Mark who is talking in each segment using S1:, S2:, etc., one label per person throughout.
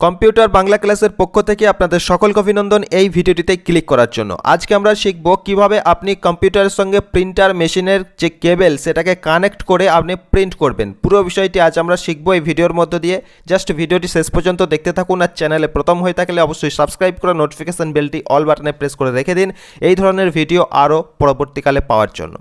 S1: Computer Bangla ক্লাসের পক্ষ থেকে আপনাদের সকলকে অভিনন্দন এই ভিডিওটিতে ক্লিক করার জন্য। আজকে আমরা শিখব কীভাবে আপনি কম্পিউটারের সঙ্গে প্রিন্টার মেশিনের যে কেবেল, সেটাকে কানেক্ট করে আপনি প্রিন্ট করবেন। পুরো বিষয়টি আজ আমরা শিখব এই ভিডিওর মধ্য দিয়ে। জাস্ট ভিডিওটি শেষ পর্যন্ত দেখতে থাকুন আর চ্যানেলে প্রথম হয়ে থাকলে অবশ্যই সাবস্ক্রাইব করে নোটিফিকেশন বেলটি অল বাটনে প্রেস করে রেখে দিন। এই ধরনের ভিডিও আরও পরবর্তীকালে পাওয়ার জন্য।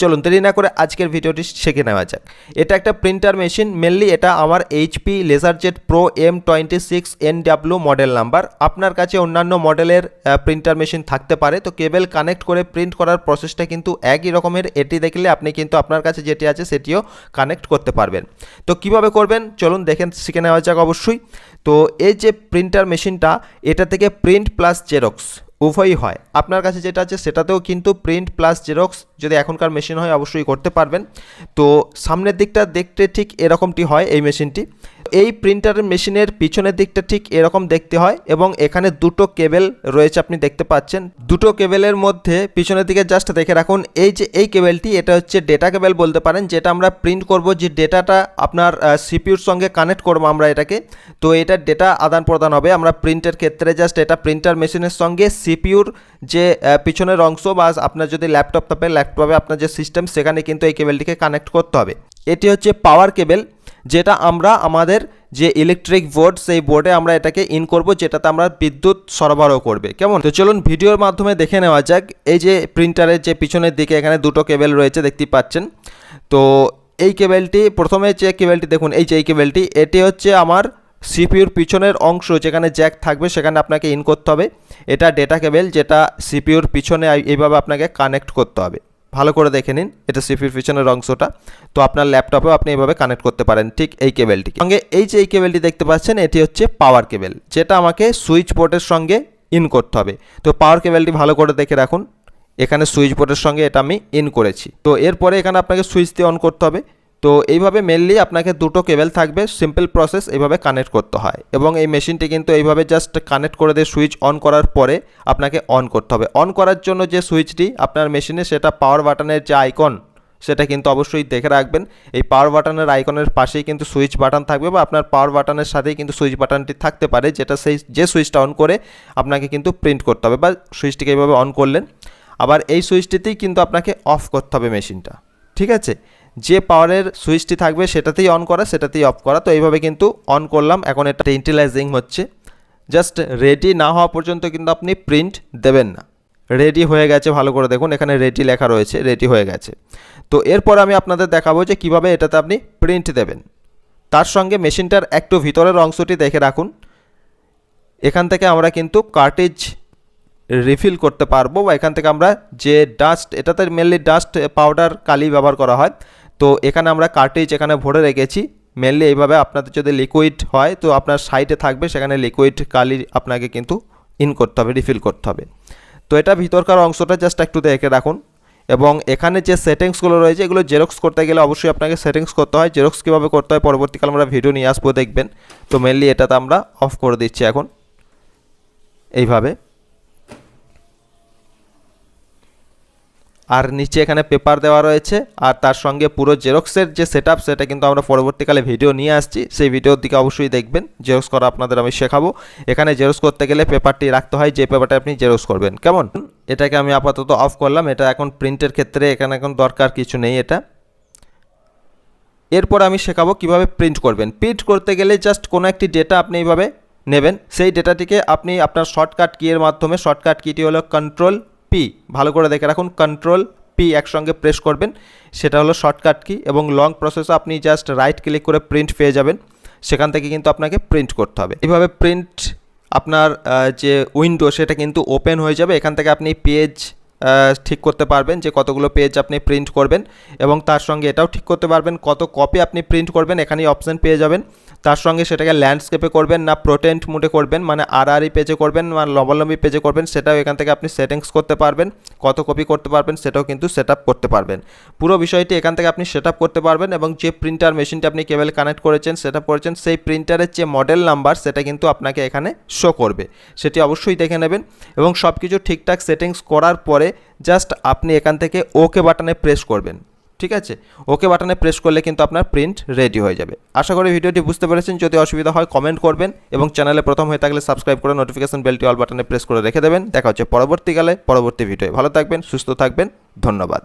S1: চলুন দেরি না করে আজকের ভিডিওটি শিখে নেওয়া যাক। এটা একটা প্রিন্টার মেশিন মেনলি এটা আমার HP LaserJet pro M twenty six N W model number আপনার কাছে অন্যান্য মডেলের প্রিন্টার মেশিন থাকতে পারে। তো কেবল কানেক্ট করে প্রিন্ট করার প্রসেসটা কিন্তু একই রকমের। এটি দেখলে আপনি কিন্তু আপনার কাছে যেটি আছে সেটিও কানেক্ট করতে পারবেন। তো কীভাবে করবেন? চলুন দেখেন শিখে নেওয়া যাক অবশ্যই। তো এই যে প্রিন্টার মেশিনটা এটা থেকে প্রিন্ট প্লাস জেরক্স উভয়ই হয়। আপনার কাছে যেটা আছে সেটাতেও কিন্তু প্রিন্ট প্লাস জেরক্স যদি এখনকার মেশিন হয়, অবশ্যই করতে পারবেন। তো সামনের দিকটা দেখতে ঠিক এরকমটি হয় এই মেশিনটি এই প্রিন্টারের মেশিনের পিছনের দিকটা ঠিক এরকম দেখতে হয় এবং এখানে দুটো কেবেল রয়েছে আপনি দেখতে পাচ্ছেন। দুটো কেবেলের মধ্যে পিছনের দিকে জাস্ট দেখে রাখুন, এই যে এই কেবেলটি এটা হচ্ছে ডেটা কেবেল বলতে পারেন, যেটা আমরা প্রিন্ট করব যে ডেটাটা আপনার সিপিউর সঙ্গে কানেক্ট করব আমরা এটাকে। তো এটা ডেটা আদান প্রদান হবে। আমরা প্রিন্টের ক্ষেত্রে জাস্ট এটা প্রিন্টার মেশিনের সঙ্গে সিপিউর যে পিছনের অংশ বা আপনার যদি ল্যাপটপ থাকে ল্যাপটপে আপনার যে সিস্টেম সেখানে কিন্তু এই কেবেলটিকে কানেক্ট করতে হবে। এটি হচ্ছে পাওয়ার কেবেল যেটা আমরা আমাদের যে ইলেকট্রিক বোর্ড সেই বোর্ডে আমরা এটাকে ইন করব, যেটাতে আমরা বিদ্যুৎ সরবরাহ করবে। কেমন? তো চলুন ভিডিওর মাধ্যমে দেখে নেওয়া যাক। এই যে প্রিন্টারের যে পিছনের দিকে এখানে দুটো কেবেল রয়েছে, দেখতে পাচ্ছেন? তো এই কেবেলটি প্রথমে যে কেবেলটি দেখুন, এই যে এই কেবেলটি এটি হচ্ছে আমার সিপিউর পিছনের অংশ, যেখানে জ্যাক থাকবে, সেখানে আপনাকে ইন করতে হবে। এটা ডেটা কেবেল যেটা সিপিউর পিছনে এইভাবে আপনাকে কানেক্ট করতে হবে। ভালো করে দেখে নিন, এটা সিপির পিছনের অংশটা। তো আপনার ল্যাপটপেও আপনি এইভাবে কানেক্ট করতে পারেন ঠিক এই কেবেলটি সঙ্গে এই যে এই কেবেলটি দেখতে পাচ্ছেন, এটি হচ্ছে পাওয়ার কেবেল যেটা আমাকে সুইচ বোর্ডের সঙ্গে ইন করতে হবে। তো পাওয়ার কেবেলটি ভালো করে দেখে রাখুন। এখানে সুইচ বোর্ডের সঙ্গে এটা আমি ইন করেছি। তো এরপরে এখানে আপনাকে সুইচ দিয়ে অন করতে হবে। তো এইভাবে মেনলি আপনাকে দুটো কেবেল থাকবে সিম্পল প্রসেস এইভাবে কানেক্ট করতে হয়। এবং এই মেশিনটি কিন্তু এইভাবে জাস্ট কানেক্ট করে দিয়ে সুইচ অন করার পরে আপনাকে অন করতে হবে। অন করার জন্য যে সুইচটি আপনার মেশিনে সেটা পাওয়ার বাটনের যে আইকন সেটা কিন্তু অবশ্যই দেখে রাখবেন। এই পাওয়ার বাটনের আইকনের পাশেই কিন্তু সুইচ বাটন থাকবে বা আপনার পাওয়ার বাটনের সাথেই কিন্তু সুইচ বাটনটি থাকতে পারে, যেটা সেই যে সুইচটা অন করে আপনাকে কিন্তু প্রিন্ট করতে হবে বা সুইচটিকে এইভাবে অন করলেন। আবার এই সুইচটিতেই কিন্তু আপনাকে অফ করতে হবে মেশিনটা ঠিক আছে? যে পাওয়ারের সুইচটি থাকবে সেটাতেই অন করা, সেটাতেই অফ করা। তো এইভাবে কিন্তু অন করলাম। এখন এটা টেন্টিলাইজিং হচ্ছে। জাস্ট রেডি না হওয়া পর্যন্ত কিন্তু আপনি প্রিন্ট দেবেন না। রেডি হয়ে গেছে, ভালো করে দেখুন। এখানে রেডি লেখা রয়েছে রেডি হয়ে গেছে। তো এরপর আমি আপনাদের দেখাবো যে কীভাবে এটাতে আপনি প্রিন্ট দেবেন। তার সঙ্গে মেশিনটার একটু ভিতরের অংশটি দেখে রাখুন। এখান থেকে আমরা কিন্তু কার্টেজ রিফিল করতে পারব বা এখান থেকে আমরা যে ডাস্ট এটাতে মেনলি ডাস্ট পাউডার কালি ব্যবহার করা হয়। তো এখানে আমরা কার্টেজ এখানে ভরে রেখেছি। মেনলি এইভাবে আপনাদের যদি লিকুইড হয়, তো আপনার সাইডে থাকবে, সেখানে লিকুইড কালি আপনাকে কিন্তু ইন করতে হবে রিফিল করতে হবে। তো এটা ভিতরকার অংশটা জাস্ট একটু দেখে রাখুন। এবং এখানে যে সেটিংসগুলো রয়েছে, এগুলো জেরক্স করতে গেলে অবশ্যই আপনাকে সেটিংস করতে হয়। জেরক্স কীভাবে করতে হয়, পরবর্তীকালে আমরা ভিডিও নিয়ে আসব, দেখবেন। তো মেনলি এটাতে আমরা অফ করে দিচ্ছি এখন। এইভাবে। আর নিচে এখানে পেপার দেওয়া রয়েছে, আর তার সঙ্গে পুরো জেরক্সের যে সেট সেটা কিন্তু আমরা পরবর্তীকালে ভিডিও নিয়ে আসছি। সেই ভিডিওর দিকে অবশ্যই দেখবেন জেরক্স করা আপনাদের আমি শেখাবো। এখানে জেরক্স করতে গেলে পেপারটি রাখতে হয়, যে পেপারটা আপনি জেরক্স করবেন। কেমন? এটাকে আমি আপাতত অফ করলাম। এটা এখন প্রিন্টের ক্ষেত্রে এখানে এখন দরকার কিছু নেই এটা। এরপর আমি শেখাবো কীভাবে প্রিন্ট করবেন। প্রিন্ট করতে গেলে জাস্ট কোনো একটি ডেটা আপনি এইভাবে নেবেন। সেই ডেটাটিকে আপনি আপনার শর্টকাট কিয়ের মাধ্যমে শর্টকাট কিটি হলো কন্ট্রোল পি ভালো করে দেখে রাখুন কন্ট্রোল পি একসঙ্গে প্রেস করবেন, সেটা হলো শর্টকাট কি এবং লং প্রসেসে আপনি জাস্ট রাইট ক্লিক করে প্রিন্ট পেয়ে যাবেন, সেখান থেকে কিন্তু আপনাকে প্রিন্ট করতে হবে। এভাবে প্রিন্ট আপনার যে উইন্ডো সেটা কিন্তু ওপেন হয়ে যাবে, এখান থেকে আপনি পেজ ঠিক করতে পারবেন যে কতগুলো পেজ আপনি প্রিন্ট করবেন এবং তার সঙ্গে এটাও ঠিক করতে পারবেন কত কপি আপনি প্রিন্ট করবেন, এখানেই অপশান পেয়ে যাবেন। তার সঙ্গে সেটাকে ল্যান্ডস্কেপে করবেন না প্রোটেন্ট মুডে করবেন মানে আর আর পেজে করবেন বা লম্বালম্বি পেজে করবেন, সেটাও এখান থেকে আপনি সেটিংস করতে পারবেন, কত কপি করতে পারবেন, সেটাও কিন্তু সেট করতে পারবেন। পুরো বিষয়টি এখান থেকে আপনি সেট করতে পারবেন এবং যে প্রিন্টার মেশিনটি আপনি কেবল কানেক্ট করেছেন সেট করেছেন, সেই প্রিন্টারের যে মডেল নাম্বার সেটা কিন্তু আপনাকে এখানে শো করবে। সেটি অবশ্যই দেখে নেবেন এবং সব কিছু ঠিকঠাক সেটিংস করার পরে জাস্ট আপনি এখান থেকে ওকে বাটনে প্রেস করবেন। ঠিক আছে? ওকে বাটনে প্রেস করলে কিন্তু আপনার প্রিন্ট রেডি হয়ে যাবে। আশা করি ভিডিওটি বুঝতে পেরেছেন। যদি অসুবিধা হয় কমেন্ট করবেন এবং চ্যানেলে প্রথম হয়ে থাকলে সাবস্ক্রাইব করে নোটিফিকেশন বেলটি অল বাটনে প্রেস করে রেখে দেবেন। দেখা হচ্ছে পরবর্তীকালে, পরবর্তী ভিডিও ভালো থাকবেন, সুস্থ থাকবেন। ধন্যবাদ।